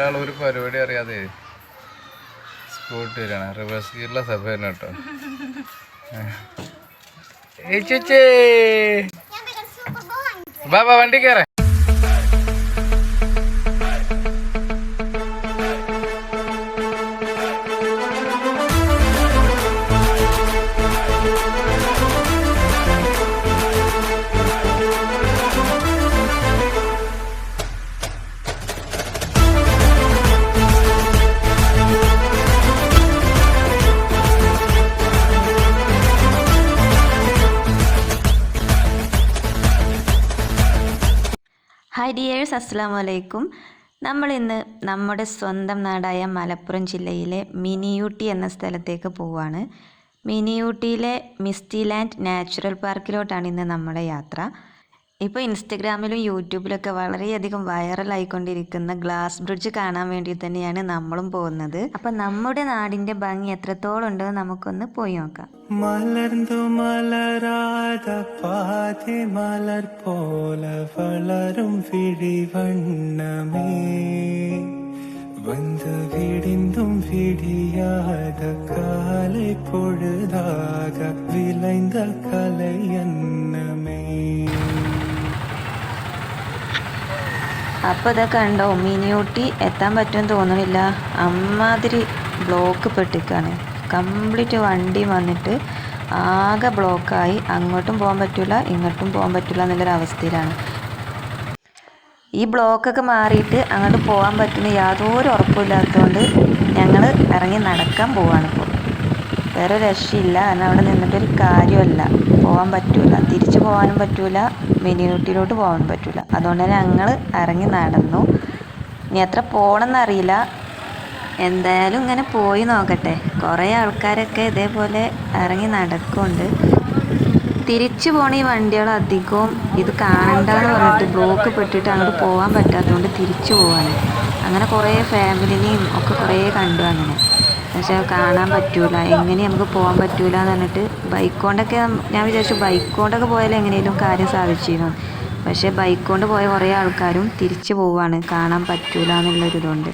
രണ്ടാളും ഒരു പരിപാടി അറിയാതെ സ്കൂട്ടി വരാണ്. റിവേഴ്സ് ഗിയറിലെ സഭ തന്നെ കേട്ടോ. ബാ വണ്ടി കയറേ ഹായ് ഡിയേഴ്സ് അസ്സാം വലൈക്കും നമ്മൾ ഇന്ന് നമ്മുടെ സ്വന്തം നാടായ മലപ്പുറം ജില്ലയിലെ മിനിയൂട്ടി എന്ന സ്ഥലത്തേക്ക് പോവാണ്. മിനിയൂട്ടിയിലെ മിസ്റ്റി ലാൻഡ് നാച്ചുറൽ പാർക്കിലോട്ടാണ് ഇന്ന് നമ്മുടെ യാത്ര. ഇപ്പോൾ ഇൻസ്റ്റഗ്രാമിലും യൂട്യൂബിലൊക്കെ വളരെയധികം വൈറലായിക്കൊണ്ടിരിക്കുന്ന ഗ്ലാസ് ബ്രിഡ്ജ് കാണാൻ വേണ്ടി തന്നെയാണ് നമ്മളും പോകുന്നത്. അപ്പൊ നമ്മുടെ നാടിന്റെ ഭംഗി എത്രത്തോളം ഉണ്ടെന്ന് നമുക്കൊന്ന് പോയി നോക്കാം. മലർന്നു മലരാത പാതി മലർ പോലെ വളരും വിഴിവണ്ണമേ വന്ന് വിടിന്തും വിടിയാത കാലൈ പൊഴുതാക വിളൈന്ത കലൈ അപ്പോൾ ഇതൊക്കെ ഉണ്ടോ മിനിയൂട്ടി എത്താൻ പറ്റുമെന്ന് തോന്നുന്നില്ല അമ്മാതിരി ബ്ലോക്ക് പെട്ടിക്കാണ്. കംപ്ലീറ്റ് വണ്ടി വന്നിട്ട് ആകെ ബ്ലോക്കായി അങ്ങോട്ടും പോകാൻ പറ്റില്ല ഇങ്ങോട്ടും പോകാൻ പറ്റില്ല എന്നുള്ളൊരു അവസ്ഥയിലാണ്. ഈ ബ്ലോക്കൊക്കെ മാറിയിട്ട് അങ്ങോട്ട് പോകാൻ പറ്റുന്ന യാതൊരു ഉറപ്പില്ലാത്തതുകൊണ്ട് ഞങ്ങൾ ഇറങ്ങി നടക്കാൻ പോവാണ് വേറെ രക്ഷയില്ല. കാരണം അവിടെ നിന്നിട്ടൊരു കാര്യമല്ല പോകാൻ പറ്റൂല. തിരിച്ചു പോകാനും പറ്റൂല. മിനിയൂട്ടിയിലോട്ട് പോകാനും പറ്റൂല. അതുകൊണ്ട് തന്നെ ഞങ്ങൾ ഇറങ്ങി നടന്നു. ഇനി എത്ര പോകണമെന്നറിയില്ല എന്തായാലും ഇങ്ങനെ പോയി നോക്കട്ടെ. കുറേ ആൾക്കാരൊക്കെ ഇതേപോലെ ഇറങ്ങി നടക്കുന്നുണ്ട്. തിരിച്ചു പോണ ഈ വണ്ടികൾ അധികവും ഇത് കാണണ്ടെന്ന് പറഞ്ഞിട്ട് ബ്ലോക്ക് പെട്ടിട്ട് അങ്ങോട്ട് പോകാൻ പറ്റാത്തതുകൊണ്ട് തിരിച്ചു പോവാണ്. അങ്ങനെ കുറേ ഫാമിലിനെയും ഒക്കെ കുറേ കണ്ടു അങ്ങനെ. പക്ഷെ കാണാൻ പറ്റൂല. എങ്ങനെ നമുക്ക് പോകാൻ പറ്റൂല എന്ന് പറഞ്ഞിട്ട് ബൈക്ക് കൊണ്ടൊക്കെ ഞാൻ വിചാരിച്ചു ബൈക്ക് കൊണ്ടൊക്കെ പോയാൽ എങ്ങനെയും കാര്യം സാധിച്ചിരുന്നു പക്ഷേ ബൈക്ക് കൊണ്ട് പോയ കുറേ ആൾക്കാരും തിരിച്ചു പോവാണ്. കാണാൻ പറ്റൂല എന്നുള്ളൊരിതുകൊണ്ട്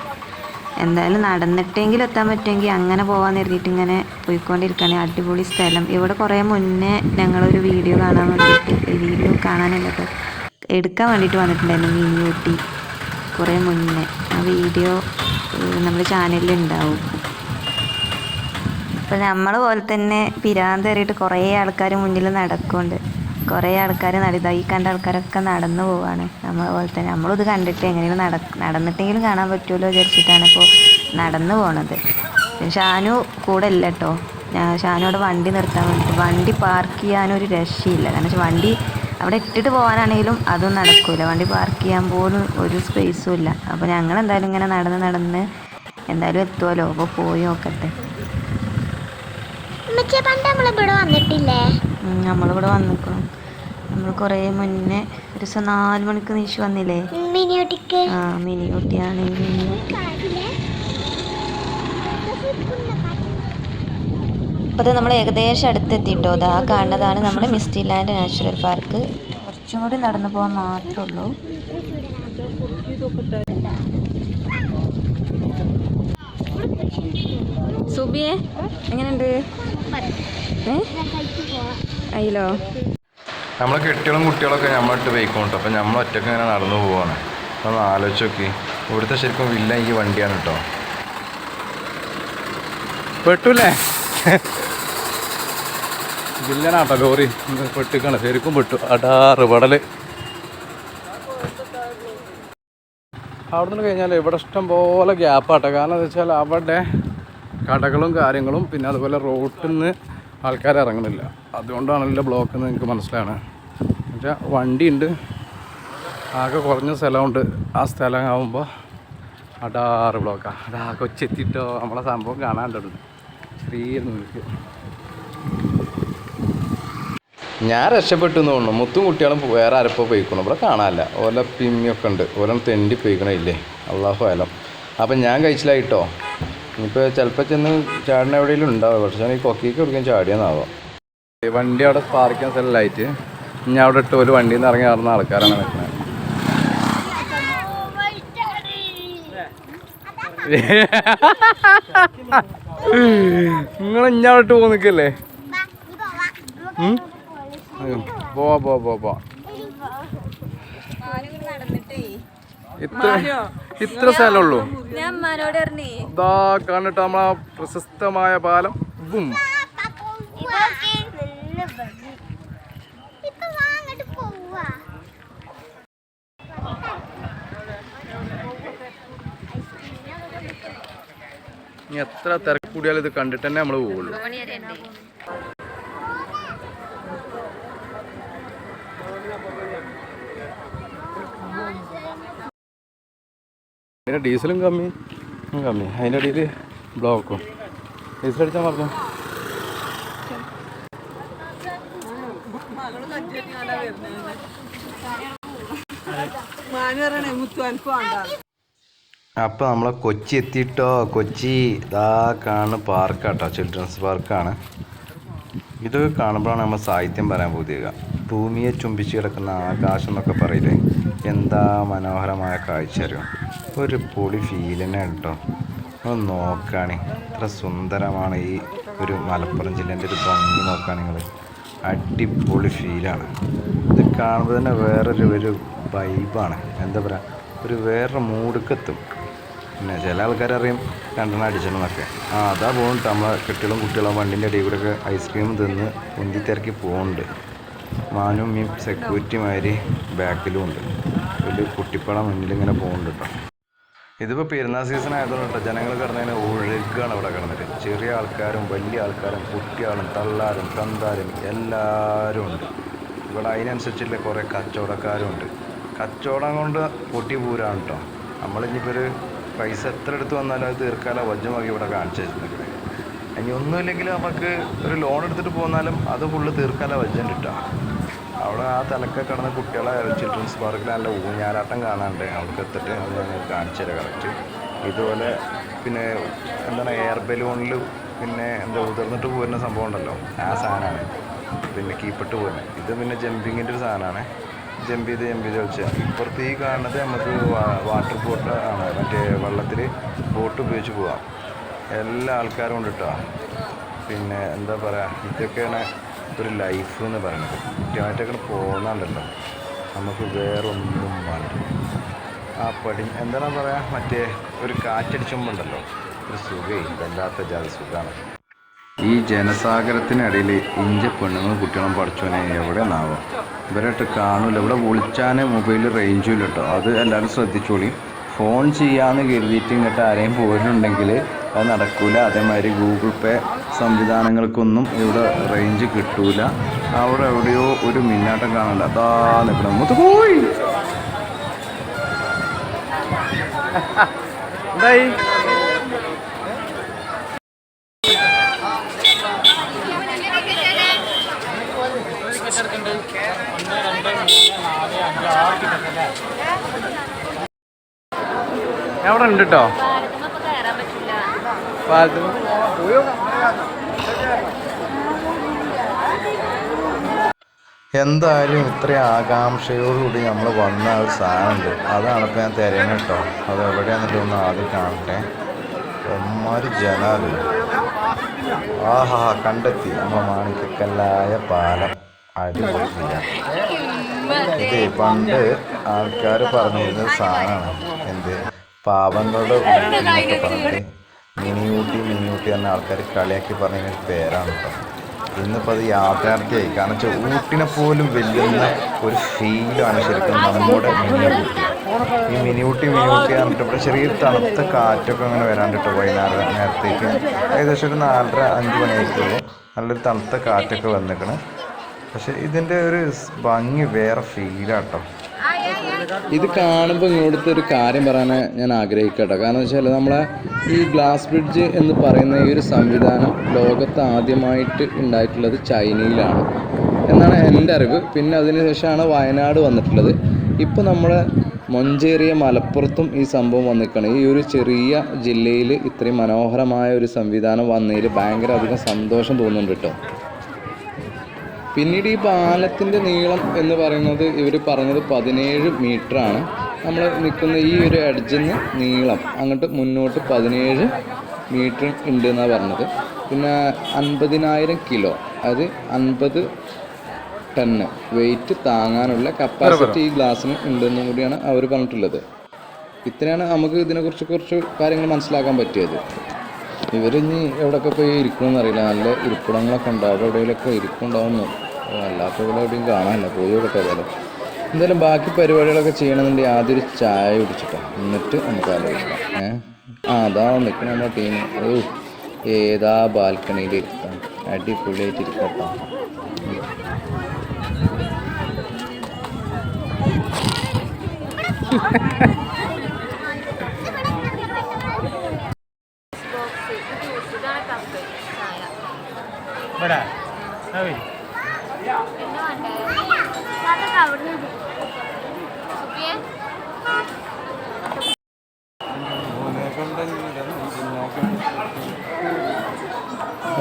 എന്തായാലും നടന്നിട്ടെങ്കിലും എത്താൻ പറ്റുമെങ്കിൽ അങ്ങനെ പോകാൻ കരുതിയിട്ട് ഇങ്ങനെ പോയിക്കൊണ്ടിരിക്കുകയാണ് അടിപൊളി സ്ഥലം. ഇവിടെ കുറേ മുന്നേ ഞങ്ങളൊരു വീഡിയോ കാണാൻ വേണ്ടിയിട്ട് വീഡിയോ കാണാനല്ല എടുക്കാൻ വേണ്ടിയിട്ട് വന്നിട്ടുണ്ടായിരുന്നു മിനി ഊട്ടി കുറേ മുന്നേ. ആ വീഡിയോ നമ്മുടെ ചാനലിൽ ഉണ്ടാവും ഇപ്പം നമ്മൾ പോലെ തന്നെ പിരാന്ത് കയറിയിട്ട് കുറേ ആൾക്കാർ മുന്നിൽ നടക്കുന്നുണ്ട്. കുറേ ആൾക്കാർ നട ഈ കണ്ട ആൾക്കാരൊക്കെ നടന്നു പോവാണ്. നമ്മളെ പോലെ തന്നെ. നമ്മളിത് കണ്ടിട്ട് എങ്ങനെയും നട നടന്നിട്ടെങ്കിലും കാണാൻ പറ്റുമല്ലോ വിചാരിച്ചിട്ടാണ് ഇപ്പോൾ നടന്നു പോണത്. ഷാനു കൂടെ ഇല്ല കേട്ടോ ഞാൻ ഷാനോട് വണ്ടി നിർത്താൻ വേണ്ടിയിട്ട് വണ്ടി പാർക്ക് ചെയ്യാനൊരു രക്ഷയില്ല. കാരണം വണ്ടി അവിടെ ഇട്ടിട്ട് പോകാനാണെങ്കിലും അതും നടക്കില്ല വണ്ടി പാർക്ക് ചെയ്യാൻ പോലും ഒരു സ്പേസും ഇല്ല. അപ്പോൾ ഞങ്ങൾ എന്തായാലും ഇങ്ങനെ നടന്ന് നടന്ന് എന്തായാലും എത്തുമല്ലോ അപ്പോൾ പോയി നോക്കട്ടെ. ഉമ്മച്ചി പണ്ട് നമ്മൾ ഇവിടെ വന്നിട്ടില്ലേ? നമ്മൾ നമ്മളിവിടെ വന്നിക്കണം. നമ്മൾ കുറേ മുന്നേ ഒരു ദിവസം നാല് മണിക്ക് നീച്ചു വന്നില്ലേ? മിനിയൂട്ടിക്ക്. ആ മിനി ഊട്ടിയാണ് ഈ മിനി. ഊട്ടി അപ്പോൾ നമ്മൾ ഏകദേശം അടുത്തെത്തിട്ടോ. അതാ കാണുന്നതാണ് നമ്മുടെ മിസ്റ്റി ലാൻഡ് നാച്ചുറൽ പാർക്ക്. കുറച്ചും കൂടി നടന്നു പോകാൻ മാത്രമേ ഉള്ളൂ. സുബിയെ എങ്ങനെയുണ്ട്? അയിലോ നമ്മളെ കെട്ടികളും കുട്ടികളൊക്കെ നമ്മളിട്ട് പോയിക്കോട്ടോ അപ്പം നമ്മൾ ഒറ്റയ്ക്ക് ഇങ്ങനെ നടന്നു പോവാണ്. ഒന്ന് ആലോചിച്ച് നോക്കി. ഇവിടുത്തെ ശരിക്കും വില്ല ഈ വണ്ടിയാണ് കേട്ടോ പെട്ടൂലേ വില്ലനാട്ടോ ലോറി. പെട്ടിക്കാണ്. ശരിക്കും പെട്ടു. അടാറ് പടൽ അവിടെ നിന്ന് കഴിഞ്ഞാൽ ഇവിടെ ഇഷ്ടം പോലെ ഗ്യാപ്പാട്ടെ കാരണം എന്താ വെച്ചാൽ അവിടെ കടകളും കാര്യങ്ങളും പിന്നെ അതുപോലെ റോട്ടിൽ നിന്ന് ആൾക്കാർ ഇറങ്ങണില്ല അതുകൊണ്ടാണല്ലോ ബ്ലോക്ക് എന്ന് നിങ്ങൾക്ക് മനസ്സിലാണ്. എന്നുവെച്ചാൽ വണ്ടിയുണ്ട്. ആകെ കുറഞ്ഞ സ്ഥലമുണ്ട്. ആ സ്ഥലം ആകുമ്പോൾ അടാറ് ബ്ലോക്കാണ് അതാ കൊച്ചെത്തിയിട്ടോ നമ്മളെ സംഭവം ശ്രീ എന്ന് നൂൽക്ക്. ഞാൻ രക്ഷപ്പെട്ടു എന്ന് തോന്നുന്നു. മുത്തും കുട്ടികളും വേറെ ആരപ്പോൾ പോയിക്കണം. ഇവിടെ കാണാനില്ല. ഓല പിമ്മിയൊക്കെ ഉണ്ട്. ഓല തെണ്ടി പോയിക്കണില്ലേ അള്ളാഹു അലം. അപ്പം ഞാൻ കഴിച്ചിലായിട്ടോ ഇനിയിപ്പോൾ ചിലപ്പോൾ ചെന്ന് ചാടണ എവിടെയെങ്കിലും ഉണ്ടാവും പക്ഷേ ഞാൻ ഈ കൊക്കിക്ക് കൊടുക്കാൻ ചാടിയെന്നാവാം? വണ്ടി അവിടെ പാർക്കുന്ന ചെയ്യാൻ സ്ഥലമായിട്ട് ഞാൻ അവിടെ ഇട്ട് ഒരു വണ്ടിയിൽ നിന്ന് ഇറങ്ങി നടന്ന ആൾക്കാരാണ് നിൽക്കുന്നത്. നിങ്ങൾ ഇഞ്ഞാവിട്ട് പോകുന്നില്ലേ നിക്കല്ലേ പോവാ പോവാ പോവാ പോവാ ഇത്ര ഇത്ര സ്ഥലമുള്ളൂ ഇതാ കണ്ടിട്ട് നമ്മളെ പ്രശസ്തമായ പാലം. ബും ഇനി എത്ര തിരക്ക് കൂടിയാലും ഇത് കണ്ടിട്ട് തന്നെ നമ്മൾ പോവുള്ളൂ പിന്നെ ഡീസലും കമ്മി. കമ്മി. അതിന്റെ ഇടയിൽ ബ്ലോക്കും. ഡീസൽ അടിച്ചാൽ പറഞ്ഞു അപ്പോൾ നമ്മളെ കൊച്ചി എത്തിയിട്ടോ കൊച്ചി ഇതാ കാണുന്ന പാർക്കാട്ടോ. ചിൽഡ്രൻസ് പാർക്കാണ്. ഇതൊക്കെ കാണുമ്പോഴാണ് നമ്മൾ സാഹിത്യം പറയാൻ പുതിയ ഭൂമിയെ ചുംബിച്ച് കിടക്കുന്ന ആകാശം എന്നൊക്കെ പറയില്ലേ? എന്താ മനോഹരമായ കാഴ്ച ഒരു പൊളി ഫീൽ തന്നെ കേട്ടോ ഒന്ന് നോക്കുകയാണ് ഇത്ര സുന്ദരമാണ് ഈ ഒരു മലപ്പുറം ജില്ലേന്റെ ഒരു ഭംഗി നോക്കുകയാണ് നിങ്ങൾ അടിപൊളി ഫീലാണ് ഇത് കാണുമ്പോൾ തന്നെ വേറൊരു ഒരു വൈബാണ് എന്താ പറയുക ഒരു വേറൊരു മൂടുക്കെത്തും പിന്നെ ചില ആൾക്കാരറിയും രണ്ടെണ്ണം അടിച്ചെന്നൊക്കെ. ആ അതാ പോകുന്നുണ്ട് നമ്മളെ കുട്ടികളും കുട്ടികളും വണ്ടിന്റെ ഇടയിൽ കൂടെ ഒക്കെ ഐസ്ക്രീം തിന്ന് ഉന്തി തിരക്കി പോകുന്നുണ്ട് മാനും മീൻ സെക്യൂരിറ്റി മാതിരി ബാക്കിലും ഉണ്ട്. ഒരു കുട്ടിപ്പട മുന്നിൽ ഇങ്ങനെ പോകുന്നുണ്ട് കേട്ടോ ഇതിപ്പോൾ പെരുന്നാൾ സീസൺ ആയതുകൊണ്ട് കേട്ടോ ജനങ്ങൾ കിടന്നതിന് ഒഴുകാണ് ഇവിടെ കിടന്നിട്ട്. ചെറിയ ആൾക്കാരും വലിയ ആൾക്കാരും കുട്ടികളും തള്ളാരും തന്താരും എല്ലാവരും ഉണ്ട്. ഇവിടെ അതിനനുസരിച്ചുള്ള കുറേ കച്ചവടക്കാരും ഉണ്ട്. കച്ചവടം കൊണ്ട് പൊട്ടി പൂരാണ് കേട്ടോ നമ്മളിനിയിപ്പോൾ ഒരു പൈസ എത്ര എടുത്ത് വന്നാലും അത് തീർക്കാല വജ്ജമാക്കി ഇവിടെ കാണിച്ചു വെച്ചിട്ടുണ്ട് ഇനി ഒന്നുമില്ലെങ്കിൽ നമുക്ക് ഒരു ലോൺ എടുത്തിട്ട് പോന്നാലും അത് ഫുള്ള് തീർക്കാല വജ്ജം കിട്ടാം അവിടെ ആ തലക്കെ കിടന്ന കുട്ടികളെ ചിൽഡ്രൻസ് പാർക്കിൽ നല്ല ഊഞ്ഞാലാട്ടം കാണാനുണ്ട്. അവിടെ എത്തിട്ട് അത് കാണിച്ചു തരാം കറക്റ്റ് ഇതുപോലെ പിന്നെ എന്താണ് എയർ ബലൂണിൽ പിന്നെ എന്താ ഉതിർന്നിട്ട് പോരുന്ന സംഭവം ഉണ്ടല്ലോ. ആ സാധനമാണ്. പിന്നെ കീപ്പിട്ട് പോരുന്നത് ഇത് പിന്നെ ജമ്പിങ്ങിന്റെ ഒരു സാധനമാണ്. ജമ്പ് ചെയ്ത് ജമ്പ് ചെയ്ത് കളിച്ചാൽ ഇപ്പുറത്ത് ഈ കാണുന്നത് നമുക്ക് വാട്ടർ ബോട്ട് ആണ്. മറ്റേ വെള്ളത്തിൽ ബോട്ട് ഉപയോഗിച്ച് പോവാം. എല്ലാ ആൾക്കാരും ഉണ്ട് കേട്ടോ പിന്നെ എന്താ പറയുക ഇതൊക്കെയാണ് ഒരു ലൈഫ് എന്ന് പറയുന്നത്. കുട്ടിയായിട്ടൊക്കെ പോകുന്നുണ്ടല്ലോ നമുക്ക് വേറൊന്നും വേണ്ട. ആ പടി എന്താണ് പറയാ മറ്റേ ഒരു കാറ്റടിച്ചുമ്പോണ്ടല്ലോ. ഒരു സുഖേ വല്ലാത്ത ജാതി സുഖമാണ് ഈ ജനസാഗരത്തിനിടയിൽ ഇഞ്ച പെണ്ണുങ്ങളും കുട്ടികളും പഠിച്ചോനെ എവിടെ നാവോ ഇവരായിട്ട് കാണൂല. ഇവിടെ വിളിച്ചാൽ മൊബൈൽ റേഞ്ചും ഇല്ല കേട്ടോ അത് എല്ലാവരും ശ്രദ്ധിച്ചോളി. ഫോൺ ചെയ്യാമെന്ന് കരുതിയിട്ട് ഇങ്ങോട്ട് ആരെയും പോയിട്ടുണ്ടെങ്കിൽ അത് നടക്കൂല. അതേമാതിരി ഗൂഗിൾ പേ സംവിധാനങ്ങൾക്കൊന്നും ഇവിടെ റേഞ്ച് കിട്ടൂല. അവിടെ എവിടെയോ ഒരു മിന്നാട്ടം കാണണ്ട. അതാ നിൽക്കണം മുത്ത് പോയി. എന്തായി? അവിടെ ഉണ്ട് കേട്ടോ എന്തായാലും ഇത്രയും ആകാംക്ഷയോടുകൂടി നമ്മൾ വന്ന ഒരു സാധനമുണ്ട്. അതാണ് ഇപ്പം ഞാൻ തിരയണം കേട്ടോ. അത് എവിടെയാണെന്നിട്ട് ഒന്ന് ആദ്യം കാണട്ടെ. ഒമ്മാര് ജനാല്. ആഹാ കണ്ടെത്തി. നമ്മൾ മാണിക്കക്കല്ലായ പാലം. അടിപൊളിയില്ല ഇത് പണ്ട് ആൾക്കാർ പറഞ്ഞിരുന്ന സാധനമാണ്. എന്ത്? പാവങ്ങളുടെ പറഞ്ഞിട്ട് മിനിയൂട്ടി മിനിയൂട്ടി എന്ന ആൾക്കാർ കളിയാക്കി പറഞ്ഞ പേരാണ് കേട്ടോ ഇന്നിപ്പോൾ അത് യാഥാർത്ഥ്യമായി കാരണം വെച്ചാൽ ഊട്ടിനെ പോലും വെല്ലുന്ന ഒരു ഫീലാണ് ശരിക്കും നമ്മുടെ മിനിയൂട്ടി. ഈ മിനിയൂട്ടി മിനിയൂട്ടി പറഞ്ഞിട്ട് ഇവിടെ ചെറിയ തണുത്ത കാറ്റൊക്കെ അങ്ങനെ വരാണ്ടിട്ടോ വൈകുന്നേരം നേരത്തേക്ക്. ഏകദേശം ഒരു നാലര അഞ്ച് മണിയായിട്ടുള്ളൂ നല്ലൊരു തണുത്ത കാറ്റൊക്കെ വന്നിക്കണ്. പക്ഷേ ഇതിന്റെ ഒരു ഭംഗി വേറെ ഫീലാട്ടോ ഇത് കാണുമ്പോൾ ഇങ്ങോട്ട് ഒരു കാര്യം പറയാൻ ഞാൻ ആഗ്രഹിക്കട്ടെ. കാരണം വെച്ചാൽ നമ്മളെ ഈ ഗ്ലാസ് ബ്രിഡ്ജ് എന്ന് പറയുന്ന ഈ ഒരു സംവിധാനം ലോകത്ത് ആദ്യമായിട്ട് ഉണ്ടായിട്ടുള്ളത് ചൈനയിലാണ്. എന്നാണ് എന്റെ അറിവ്. പിന്നെ അതിനുശേഷമാണ് വയനാട് വന്നിട്ടുള്ളത്. ഇപ്പോൾ നമ്മൾ മൊഞ്ചേറിയ മലപ്പുറത്തും ഈ സംഭവം വന്നിരിക്കുകയാണ് ഈ ഒരു ചെറിയ ജില്ലയിൽ ഇത്രയും മനോഹരമായ ഒരു സംവിധാനം വന്നതിൽ ഭയങ്കര അധികം സന്തോഷം തോന്നുന്നുണ്ട് കേട്ടോ. പിന്നീട് ഈ പാലത്തിന്റെ നീളം എന്ന് പറയുന്നത് ഇവർ പറഞ്ഞത് പതിനേഴ് മീറ്ററാണ്. നമ്മൾ നിൽക്കുന്ന ഈ ഒരു എഡ്ജിൽ നിന്ന് നീളം അങ്ങോട്ട് മുന്നോട്ട് പതിനേഴ് മീറ്റർ ഉണ്ട് എന്നാണ് പറഞ്ഞത്. പിന്നെ അൻപതിനായിരം കിലോ അത് അൻപത് ടണ്ണ് വെയിറ്റ് താങ്ങാനുള്ള കപ്പാസിറ്റി ഈ ഗ്ലാസ്സിന് ഉണ്ടെന്നും കൂടിയാണ് അവർ പറഞ്ഞിട്ടുള്ളത്. ഇത്രയാണ് നമുക്ക് ഇതിനെക്കുറിച്ച് കുറച്ച് കാര്യങ്ങൾ മനസ്സിലാക്കാൻ പറ്റിയത്. ഇവരിനി എവിടെയൊക്കെ പോയി ഇരിക്കണമെന്നറിയില്ല നല്ല ഇരിപ്പിടങ്ങളൊക്കെ ഉണ്ടാവും. എവിടെയെങ്കിലൊക്കെ ഇരിക്കുന്നുണ്ടാവുന്നു അല്ലാത്ത ഇവിടെ എവിടെയും കാണാനില്ല പോയി ഏതായാലും എന്തായാലും ബാക്കി പരിപാടികളൊക്കെ ചെയ്യണമെന്നുണ്ടെങ്കിൽ ആദ്യം ഒരു ചായ കുടിച്ചിട്ടോ എന്നിട്ട് നമുക്ക് ആലോചിക്കാം. ഏഹ് ആ അതാ നിൽക്കണം നമ്മുടെ ടീം ഓ ഏതാ ബാൽക്കണിയിൽ ഇരിക്കാം അടിപൊളിയായിട്ട് ഇരിക്കട്ടോ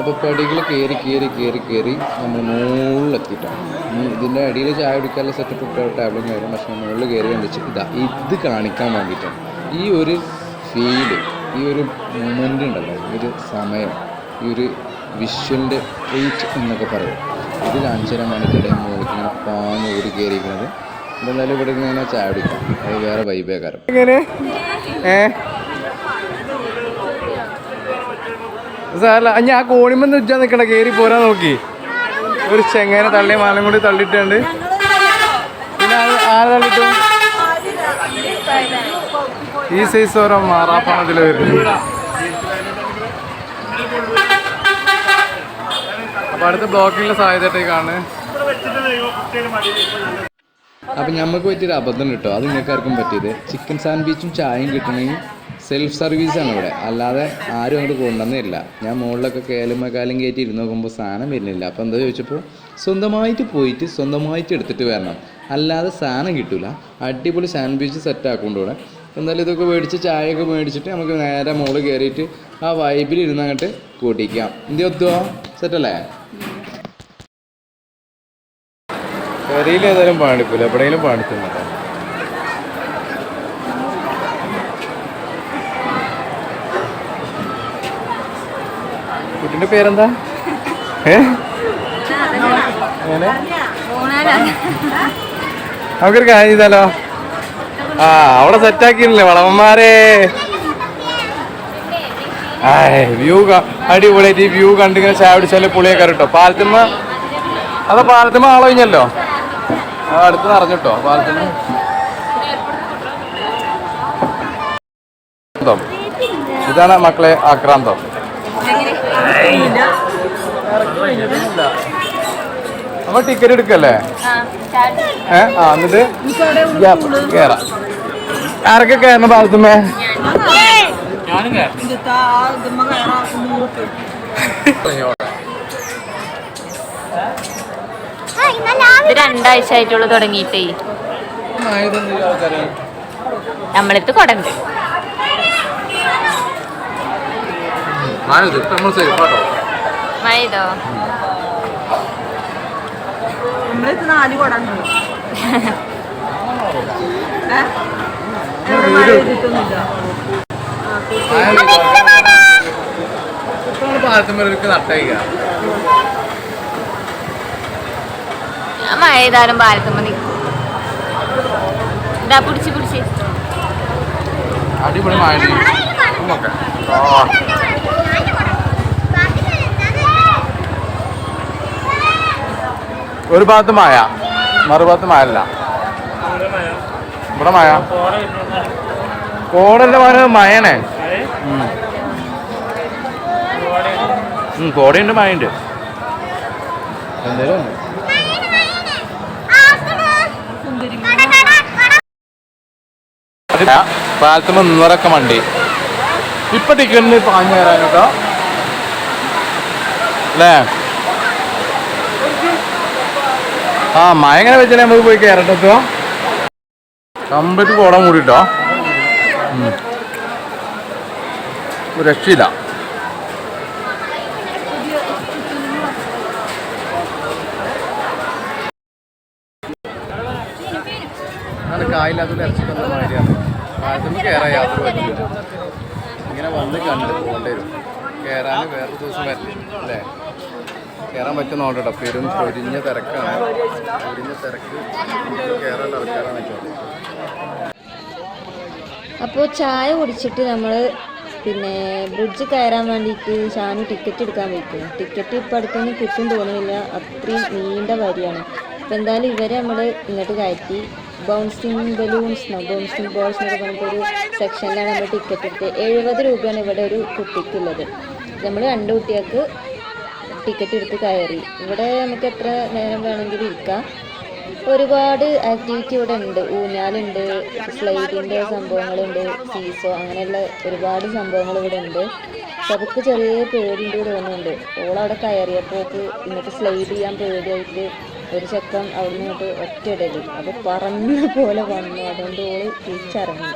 അപ്പോൾ പടികൾ കയറി കയറി കയറി കയറി നമ്മൾ മുകളിലെത്തിയിട്ടാണ് ഇതിന്റെ അടിയിൽ ചായ കുടിക്കാനുള്ള സെറ്റപ്പ് ഇട്ടോ ടാബ്ലറ്റ് കയറും പക്ഷേ മുകളിൽ കയറി കണ്ടിച്ച് ഇതാ ഇത് കാണിക്കാൻ വേണ്ടിയിട്ടാണ്. ഈ ഒരു ഫീൽ ഈ ഒരു മൂമെന്റ് ഉണ്ടല്ലോ ഈ ഒരു സമയം ഈ ഒരു വിഷ്വലിന്റെ ട്രീറ്റ് എന്നൊക്കെ പറയും. ഇത് കാണിച്ചു തരാൻ വേണ്ടിയിട്ടാണ് മുകളിൽ ഇങ്ങനെ പാഞ്ഞ് ഓടി കയറിയിരിക്കുന്നത് എന്തായാലും ഇവിടെ ഇങ്ങനെ ചായ കുടിക്കാം. അത് വേറെ വൈബേ കാരം എങ്ങനെ? സാറല്ല ഞാൻ കോണിമെന്ന് ഉച്ചാ നിൽക്കണ കേറി പോരാ നോക്കി. ഒരു ചെങ്ങനെ തള്ളി മാനം കൂടി തള്ളിയിട്ടുണ്ട്. പിന്നെ ആര് തള്ളിട്ടു ഈ സൈസ് ഓരോ മാറാപ്പാണ് ഇതിൽ വരുന്നത് അപ്പൊ അടുത്ത ബ്ലോക്കിലുള്ള സാധ്യതയായിട്ടാണ് അപ്പം ഞമ്മക്ക് പറ്റിയൊരു അബദ്ധം കിട്ടും. അത് നിങ്ങൾക്കാർക്കും പറ്റിയത്. ചിക്കൻ സാൻഡ്വിച്ചും ചായയും കിട്ടണമെങ്കിൽ സെൽഫ് സർവീസാണ് ഇവിടെ. അല്ലാതെ ആരും അങ്ങോട്ട് കൊണ്ടുവന്നില്ല ഞാൻ മുകളിലൊക്കെ കേലും കാലും കയറ്റി ഇരുന്ന് നോക്കുമ്പോൾ സാധനം വരുന്നില്ല. അപ്പോൾ എന്താ ചോദിച്ചപ്പോൾ സ്വന്തമായിട്ട് പോയിട്ട് സ്വന്തമായിട്ട് എടുത്തിട്ട് വരണം. അല്ലാതെ സാധനം കിട്ടില്ല അടിപൊളി സാൻഡ്വിച്ച് സെറ്റ് ആക്കുന്നുണ്ട് ഇവിടെ. എന്തായാലും ഇതൊക്കെ മേടിച്ച് ചായയൊക്കെ മേടിച്ചിട്ട് നമുക്ക് നേരെ മുകളിൽ കയറിയിട്ട് ആ വൈബിൽ ഇരുന്ന് അങ്ങോട്ട് കൂട്ടിക്കാം എന്ത് ഒത്തുവോ സെറ്റല്ലേ പെരയിൽ ഏതായാലും പാണിക്കൂല എവിടെയെങ്കിലും പാണിക്കുന്നുണ്ടോ കുട്ടിന്റെ പേരെന്താ? നമുക്കൊരു കാര്യം ചെയ്താലോ? ആ അവിടെ സെറ്റാക്കിയില്ലേ വളവന്മാരെ? വ്യൂ അടിപൊളിയായിട്ട് ഈ വ്യൂ കണ്ടിങ്ങനെ ചായ പിടിച്ചാൽ പുളിയൊക്കെ കേട്ടോ പാലത്തുമ്മ? അതാ പാലത്തുമ്മ ആളൊഴിഞ്ഞല്ലോ ആ അടുത്ത് നിറഞ്ഞിട്ടോ പാലത്തുമ്മ. ഇതാണ് മക്കളെ ആക്രാന്തം. നമ്മൾ ടിക്കറ്റ് എടുക്കല്ലേ? ഏ ആ എന്നിട്ട് കേറാം. ആരൊക്കെ കയറണം ഭാഗത്തുമേ രണ്ടാഴ്ച ആയിട്ടുള്ളൂ തുടങ്ങിയിട്ടേ. നമ്മളടുത്ത് കൊടണ്ട് നമ്മൾ സേഫ് കേട്ടോ. മഴതോ പാലത്തുമ്മ നട്ടയിക്ക ഞാൻ മഴ ചെയ്താലും പാലത്തുമ്പോ നിൽക്കും ഇതാ പിടിച്ച് പിടിച്ച്. അടിപൊളി മായ ഒരു ഭാഗത്ത് മായ. മറുഭാഗത്ത് മായ. അല്ല ഇവിടെ മായ? കോടന്റെ മായ മയണേ കോടയുണ്ട് മായുണ്ട്. എന്തേലും പാലത്ത് അതില്ല, വണ്ടി ഇപ്പൊ ടിക്കറ്റിന് പാഞ്ഞു കേട്ടോ അല്ലേ? ആ മഴ എങ്ങനെ വെച്ചാൽ നമുക്ക് പോയി കയറട്ടോ കമ്പറ്റ് കോടം. ഒരു രക്ഷയില്ല. ഇങ്ങനെ വന്ന് കണ്ട് പോകേണ്ടി വരും. കയറാൻ വേറൊരു ദിവസം വരില്ല. അല്ലേ? കയറാൻ പറ്റുന്നോണ്ട് കേട്ടോ. പെരും പൊരിഞ്ഞ തിരക്കാണ്. പൊരിഞ്ഞ തിരക്ക്. കയറാൻ ആൾക്കാരാണ് അപ്പോൾ ചായ കുടിച്ചിട്ട് നമ്മൾ പിന്നെ ബ്രിഡ്ജ് കയറാൻ വേണ്ടിയിട്ട് ഷാനു ടിക്കറ്റ് എടുക്കാൻ വയ്ക്കും ടിക്കറ്റ് ഇപ്പോൾ അടുത്തൊന്നും കിട്ടും തോന്നുന്നില്ല. അത്രയും നീണ്ട വരിയാണ്. അപ്പോൾ എന്തായാലും ഇവരെ നമ്മൾ ഇങ്ങോട്ട് കയറ്റി ബൗൺസിങ് ബലൂൺസ് ബൗൺസിങ് ബോൾസ് എന്നൊക്കെ പറഞ്ഞിട്ടൊരു സെക്ഷനിലാണ് നമ്മൾ ടിക്കറ്റ് എടുത്തത്. എഴുപത് രൂപയാണ് ഇവിടെ ഒരു കുട്ടിക്കുള്ളത്. നമ്മൾ രണ്ട് കുട്ടികൾക്ക് ടിക്കറ്റ് എടുത്ത് കയറി. ഇവിടെ നമുക്ക് എത്ര നേരം വേണമെങ്കിലും ഇരിക്കാം. ഒരുപാട് ആക്ടിവിറ്റി ഇവിടെ ഉണ്ട്. ഊഞ്ഞാലുണ്ട് സ്ലൈഡിന്റെ സംഭവങ്ങളുണ്ട് സീസോ അങ്ങനെയുള്ള ഒരുപാട് സംഭവങ്ങൾ ഇവിടെ ഉണ്ട്. അവർക്ക് ചെറിയ പേടിന്റെ തോന്നുന്നുണ്ട് ഓളവിടെ കയറിയപ്പോൾ ഇങ്ങോട്ട് സ്ലൈഡ് ചെയ്യാൻ പേടിയായിട്ട് ഒരു ചക്കം അവിടെ നിന്ന് ഒറ്റ ഒറ്റയിടൽ. അത് പറഞ്ഞ പോലെ വന്നു. അതുകൊണ്ട് ഓൾ തിരിച്ചറിഞ്ഞു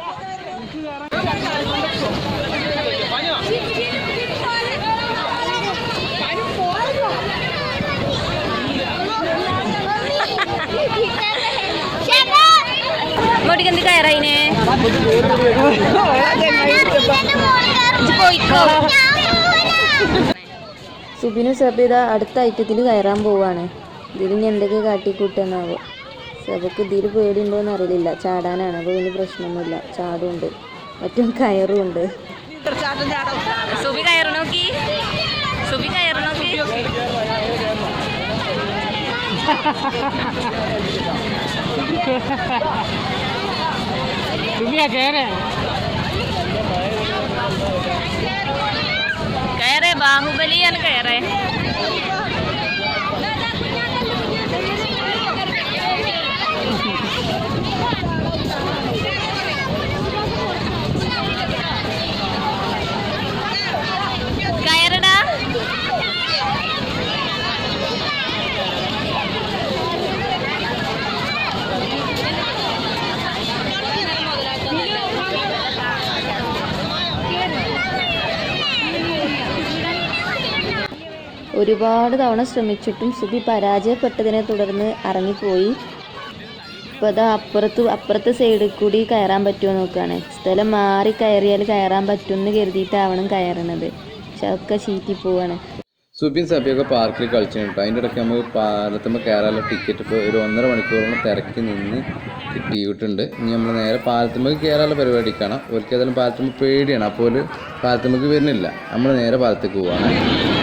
എന്ത് കയറയിനെ? പോയിക്കോ. സുബിനും സബിത അടുത്ത ഐറ്റത്തിൽ കയറാൻ പോവാണ്. ഇതിൽ ഇനി എന്തൊക്കെ കാട്ടിക്കൂട്ടെന്നാവോ. സബക്ക് ഇതിൽ പേടിയുണ്ടോയെന്ന് അറിയില്ല. ചാടാനാണ്. അപ്പോൾ ഇതിന് പ്രശ്നമൊന്നുമില്ല. ചാടുണ്ട്. മറ്റും കയറും ഉണ്ട് സുബി കയറി നോക്കി. സുബി കയറി നോക്കി. കയറേ ബാഹുബലിയാണ് കയറേ കയറടാ ഒരുപാട് തവണ ശ്രമിച്ചിട്ടും സുബി പരാജയപ്പെട്ടതിനെ തുടർന്ന് ഇറങ്ങിപ്പോയി ഇപ്പോൾ അതാ അപ്പുറത്ത് അപ്പുറത്തെ സൈഡിൽ കൂടി കയറാൻ പറ്റുമോ നോക്കുകയാണ് സ്ഥലം മാറി കയറിയാൽ കയറാൻ പറ്റുമെന്ന് കരുതിയിട്ടാവണം കയറണത്. പക്ഷെ അതൊക്കെ ചീറ്റി പോവാണ് സുബിൻ സബിയൊക്കെ പാർക്കിൽ കളിച്ചിട്ടുണ്ട് അതിന്റെ ഇടയ്ക്ക് നമുക്ക് പാലത്തുമ്പോൾ കയറാനുള്ള ടിക്കറ്റ് ഇപ്പോൾ ഒരു ഒന്നര മണിക്കൂറോളം തിരക്കി നിന്ന് കിട്ടിയിട്ടുണ്ട്. ഇനി നമ്മൾ നേരെ പാലത്തുമ്പോൾ കയറാനുള്ള പരിപാടി കാണാം. ഒരിക്കൽ ഏതായാലും പാലത്തുമ്പോൾ പേടിയാണ്. അപ്പോൾ ഒരു പാലത്തുമ്പോൾ വരുന്നില്ല. നമ്മൾ നേരെ പാലത്തേക്ക് പോവാണ്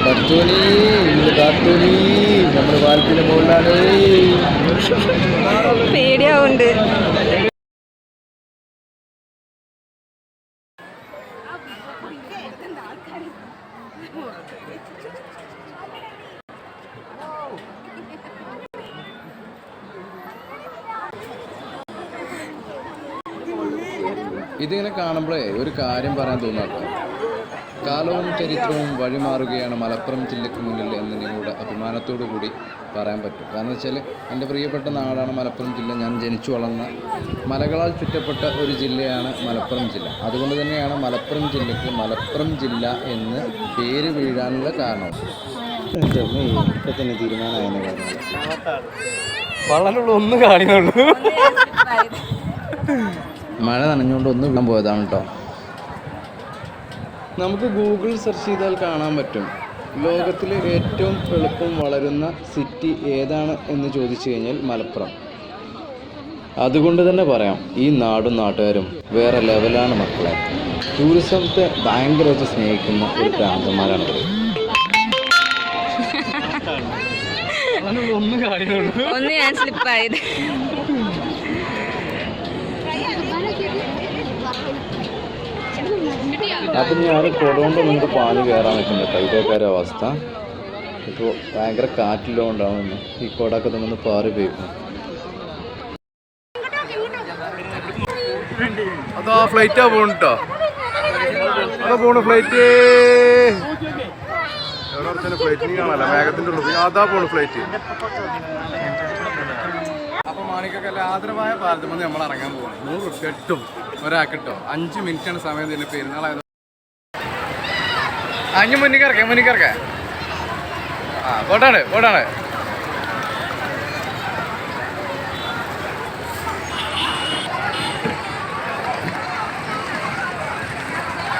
പത്തോനി ഇന്ന് കാത്തോനി നമ്മൾ പാലത്തിന്റെ മുകളിലാണ്. പേടിയാവുണ്ട് ഇതിങ്ങനെ കാണുമ്പോഴേ ഒരു കാര്യം പറയാൻ തോന്നാട്ടോ കാലവും ചരിത്രവും വഴിമാറുകയാണ് മലപ്പുറം ജില്ലയ്ക്ക് മുന്നിൽ എന്ന് നിങ്ങളുടെ അഭിമാനത്തോടു കൂടി പറയാൻ പറ്റും. കാരണം വെച്ചാൽ എന്റെ പ്രിയപ്പെട്ട നാടാണ് മലപ്പുറം ജില്ല. ഞാൻ ജനിച്ചു വളർന്ന മലകളാൽ ചുറ്റപ്പെട്ട ഒരു ജില്ലയാണ് മലപ്പുറം ജില്ല. അതുകൊണ്ട് തന്നെയാണ് മലപ്പുറം ജില്ലയ്ക്ക് മലപ്പുറം ജില്ല എന്ന് പേര് വീഴാനുള്ള കാരണം. ഇപ്പം തന്നെ തീരുമാനമായ വളരെ ഒന്ന് കാണിയുള്ളൂ. മഴ നനഞ്ഞുകൊണ്ട് ഒന്ന് വീഴാൻ പോയതാണ് കേട്ടോ. നമുക്ക് ഗൂഗിൾ സെർച്ച് ചെയ്താൽ കാണാൻ പറ്റും. ലോകത്തിലെ ഏറ്റവും എളുപ്പം വളരുന്ന സിറ്റി ഏതാണ് എന്ന് ചോദിച്ചു കഴിഞ്ഞാൽ മലപ്പുറം. അതുകൊണ്ട് തന്നെ പറയാം ഈ നാടും നാട്ടുകാരും വേറെ ലെവലാണ് മക്കളെ. ടൂറിസത്തെ ഭയങ്കരമായിട്ട് സ്നേഹിക്കുന്ന ഒരു പ്രാന്തന്മാരാണ് ഒന്ന് ഞാൻ സ്ലിപ്പായത് അപ്പം ഞാൻ കൊടുകൊണ്ട് നിങ്ങൾക്ക് പാൽ കയറാൻ നിൽക്കുന്നുണ്ട് കേട്ടോ. അവസ്ഥ. ഇപ്പോൾ ഭയങ്കര കാറ്റില്ലോണ്ടാവുന്നു. ഈ കൊടൊക്കെ തന്നെ പാറി പോയി. അതാ ഫ്ലൈറ്റാ പോണ കേട്ടോ അതാ പോണു ഫ്ലൈറ്റ് എവിടെ ഫ്ലൈറ്റിന് കാണാല്ല മേഘത്തിന്റെ ഉള്ളത് അതാ പോണു ഫ്ലൈറ്റ് അപ്പൊ മാണിക്കൊക്കെ ആദരവായ പാലത്തുമ്പോൾ നമ്മൾ ഇറങ്ങാൻ പോകണം നൂറ് കിട്ടും. ഒരാൾക്ക് അഞ്ച് മിനിറ്റാണ് സമയം തന്നെ പെരുന്നാളായത് അഞ്ച് മുന്നിൽ ഇറക്കേ മുന്നിൽ ഇറക്കേ. ആ പോട്ടാണ് പോട്ടാണ്.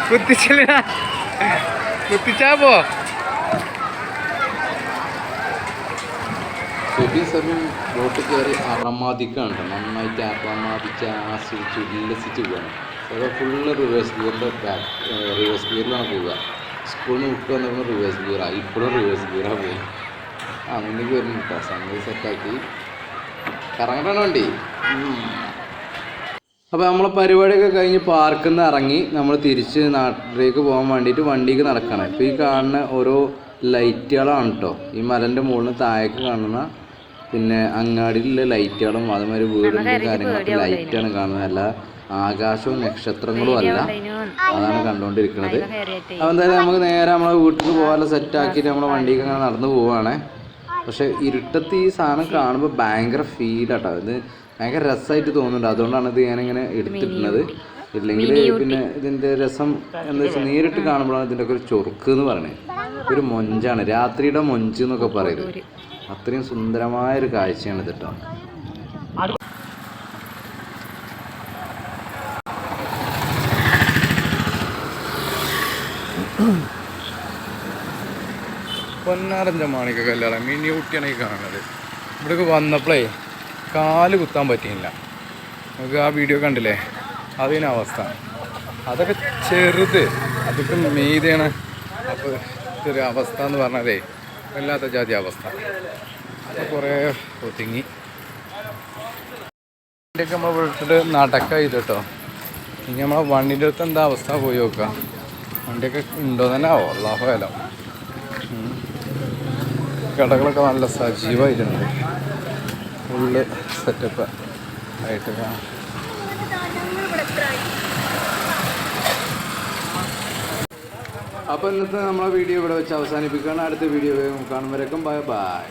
കുത്തിച്ചില്ല കുത്തിച്ചാ പോ. സുബി സമയം റോട്ടിൽ കയറി അറമാദിക്കാണ്. നന്നായിട്ട് അറമാദിച്ച് ആസ്വദിച്ച് ഉല്ലസിച്ച് പോകണം അപ്പോൾ ഫുള്ള് റിവേഴ്സ് ഗിയറിന്റെ ബാക്ക് റിവേഴ്സ് ഗിയറിലാണ് പോവുക. സ്കൂളിൽ നിന്ന് വിട്ട് വന്നപ്പോൾ റിവേഴ്സ് ഗിയറാണ് ഇപ്പോഴും റിവേഴ്സ് ഗിയറാണ് പോയി. ആ മുന്നിലേക്ക് വരുന്നു കേട്ടോ. സംഗതി സെറ്റാക്കി കറങ്ങട്ടാണ് വണ്ടി. അപ്പോൾ നമ്മളെ പരിപാടിയൊക്കെ കഴിഞ്ഞ് പാർക്കിൽ നിന്ന് ഇറങ്ങി നമ്മൾ തിരിച്ച് നാട്ടിലേക്ക് പോകാൻ വേണ്ടിയിട്ട് വണ്ടിക്ക് നടക്കണം. ഇപ്പോൾ ഈ കാണുന്ന ഓരോ ലൈറ്റുകളാണ് കേട്ടോ ഈ മലന്റെ മുകളിൽ താഴേക്ക് കാണുന്ന പിന്നെ അങ്ങാടിയിലുള്ള ലൈറ്റുകളും അതുമാതിരി വീടിന്റെ കാര്യങ്ങളൊക്കെ ലൈറ്റാണ് കാണുന്നത്. അല്ല ആകാശവും നക്ഷത്രങ്ങളും അല്ല. അതാണ് കണ്ടുകൊണ്ടിരിക്കുന്നത് അപ്പോൾ എന്തായാലും നമുക്ക് നേരെ നമ്മളെ വീട്ടിൽ പോകാനുള്ള സെറ്റ് ആക്കിയിട്ട് നമ്മളെ വണ്ടിക്ക് അങ്ങനെ നടന്നു പോവാണ്. പക്ഷെ ഇരുട്ടത്ത് ഈ സാധനം കാണുമ്പോൾ ഭയങ്കര ഫീലാട്ടോ ഇത് ഭയങ്കര രസമായിട്ട് തോന്നുന്നുണ്ട്. അതുകൊണ്ടാണ് ഇത് ഞാനിങ്ങനെ എടുത്തിട്ടുള്ളത്. ഇല്ലെങ്കിൽ പിന്നെ ഇതിന്റെ രസം എന്താ വെച്ചാൽ നേരിട്ട് കാണുമ്പോഴാണ് ഇതിന്റെ ഒക്കെ ഒരു ചൊറുക്ക് എന്ന് പറയുന്നത് ഒരു മൊഞ്ചാണ്. രാത്രിയുടെ മൊഞ്ച് എന്നൊക്കെ പറയുന്നത് അത്രയും സുന്ദരമായ ഒരു കാഴ്ചയാണ് ഇത് പൊന്നാരഞ്ച മാണിക്ക കല്യാണം. മിനി കുട്ടിയാണ് ഈ കാണുന്നത്. ഇവിടേക്ക് വന്നപ്പോഴേ കാൽ കുത്താൻ പറ്റിയില്ല. നമുക്ക് ആ വീഡിയോ കണ്ടില്ലേ? അതിന് അവസ്ഥ. അതൊക്കെ ചെറുത്. അതൊക്കെ മീതിയാണ്. അപ്പോൾ ഇതൊരു അവസ്ഥ എന്ന് പറഞ്ഞതേ വല്ലാത്ത ജാതി അവസ്ഥ. അപ്പോൾ കുറേ ഒതുങ്ങി. വണ്ടിയൊക്കെ നമ്മൾ വിട്ടിട്ട് നടക്ക ഇത് കേട്ടോ. ഇനി നമ്മളെ വണ്ടിന്റെ അടുത്ത് എന്താ അവസ്ഥ പോയി നോക്കുക. വണ്ടിയൊക്കെ ഉണ്ടോ തന്നെ ആവോ അല്ലാഹലം കടകളൊക്കെ നല്ല സജീവമായിട്ടുണ്ട്. ഫുള്ള് സെറ്റപ്പ് ആയിട്ട് അപ്പോൾ ഇന്നത്തെ നമ്മളെ വീഡിയോ ഇവിടെ വെച്ച് അവസാനിപ്പിക്കുകയാണ്. അടുത്ത വീഡിയോ കാണുമ്പോഴേക്കും ബൈ ബൈ.